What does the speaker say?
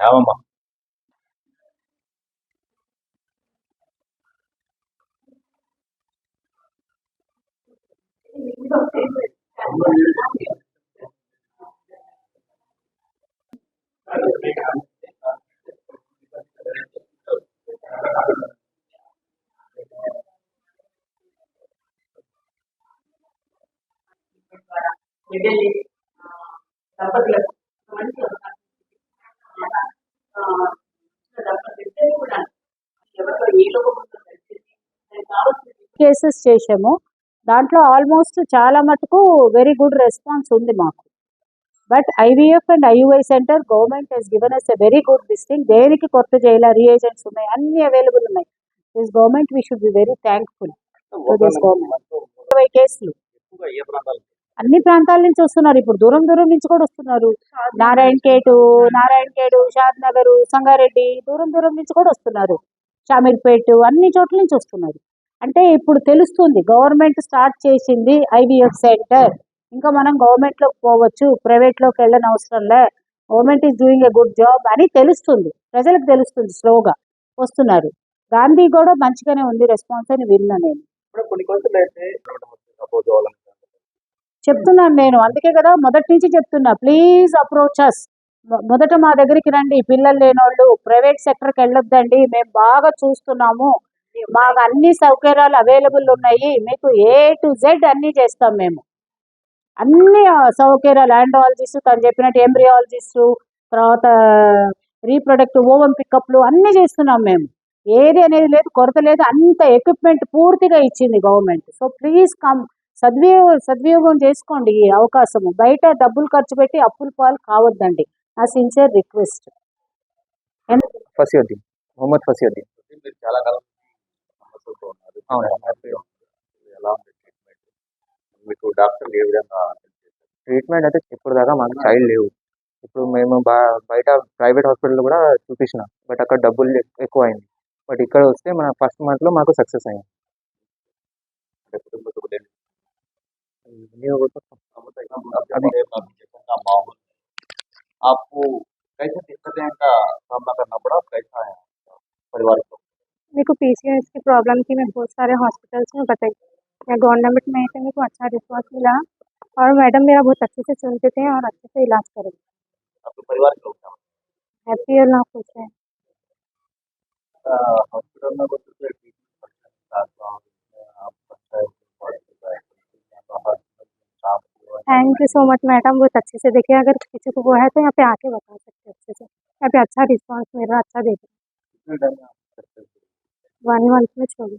ஆமாமா Thank you. తెలిసింది. దానికి కావాల్సిన కేసెస్ చేసాము దాంట్లో ఆల్మోస్ట్ చాలా మటుకు వెరీ గుడ్ రెస్పాన్స్ ఉంది మాకు. But IVF and IUI centre government has given us a very good డిస్టింగ్ దేనికి కొత్త చేయాల? రియేజెంట్స్ ఉన్నాయి. అన్ని అవైలబుల్ ఉన్నాయి. This government we should be very thankful to this government ఇరవై కేసులు. అన్ని ప్రాంతాల నుంచి వస్తున్నారు. ఇప్పుడు దూరం దూరం నుంచి కూడా వస్తున్నారు. నారాయణ ఖేటు నారాయణ ఖేడు షాద్ నగర్ సంగారెడ్డి దూరం దూరం నుంచి కూడా వస్తున్నారు. షామీర్పేట్ అన్ని చోట్ల నుంచి వస్తున్నారు. అంటే ఇప్పుడు తెలుస్తుంది గవర్నమెంట్ స్టార్ట్ చేసింది ఐవీఎఫ్ సెంటర్. ఇంకా మనం గవర్నమెంట్లోకి పోవచ్చు ప్రైవేట్లోకి వెళ్ళని అవసరం లే. Government is doing a good job అని తెలుస్తుంది. ప్రజలకు తెలుస్తుంది స్లోగా వస్తున్నారు. గాంధీ కూడా మంచిగానే ఉంది రెస్పాన్స్ అని విన్నా నేను. ఇప్పుడు కొన్ని కొంచెం చెప్తున్నాను నేను. అందుకే కదా మొదటి నుంచి చెప్తున్నా. ప్లీజ్ అప్రోచ్ అస్ మొదట మా దగ్గరికి రండి. పిల్లలు లేనోళ్ళు ప్రైవేట్ సెక్టర్కి వెళ్ళొద్దండి. మేము బాగా చూస్తున్నాము. మాకు అన్ని సౌకర్యాలు అవైలబుల్ ఉన్నాయి. మీకు ఏ టు జెడ్ అన్ని చేస్తాం మేము. అన్ని సౌకర్యాలు ఆండ్రాలజిస్ట్ తను చెప్పినట్టు ఎంబ్రియాలజిస్ట్ తర్వాత రీప్రొడక్టివ్ ఓవెం పికప్లు అన్ని చేస్తున్నాం మేము. ఏది అనేది లేదు కొరత లేదు. అంత ఎక్విప్మెంట్ పూర్తిగా ఇచ్చింది గవర్నమెంట్. సో ప్లీజ్ కమ్ సద్వినియోగం సద్వినియోగం చేసుకోండి ఈ అవకాశము. బయట డబ్బులు ఖర్చు పెట్టి అప్పుల పాలు కావద్దండి. నా సిన్సియర్ రిక్వెస్ట్. ఫసియుద్దీన్. మొహమ్మద్ ఫసియుద్దీన్. మీరు చాలా కాలం సమస్యలతో ఉన్నారు. అవును. ఎలా ఉంది? ట్రీట్మెంట్ మీకు డాక్టర్లు ఏ విధంగా? ట్రీట్మెంట్ అయితే ఇప్పుడు దాకా మాకు చైల్డ్ లేవు. ఇప్పుడు మేము బయట ప్రైవేట్ హాస్పిటల్ కూడా చూపించిన. బట్ అక్కడ డబ్బులు ఎక్- ఎక్కువ అయింది బట్ ఇక్కడ వస్తే మన ఫస్ట్ మంత్లో మాకు సక్సెస్ అయింది. आपको कैसे दिक्कतें का सामना करना पड़ा कैसा है परिवार को मेरे को पीसीओएस की प्रॉब्लम थी, मैं बहुत सारे हॉस्पिटल्स में बताई। मैं गवर्नमेंट में थी, मेरे को अच्छा रिस्पॉन्स मिला। और मैडम मेरा बहुत अच्छे से सुनते थे और अच्छे से इलाज करे। आपके परिवार के लोग हैप्पी और ना खुश है हॉस्पिटल में thank you so much madam बहुत अच्छे से देखिए अगर किसी को वो है तो यहाँ पे आके बता सकते अच्छे से। यहाँ पे अच्छा रिस्पॉन्स मिल रहा अच्छा देख वन मंथ में छोड़िए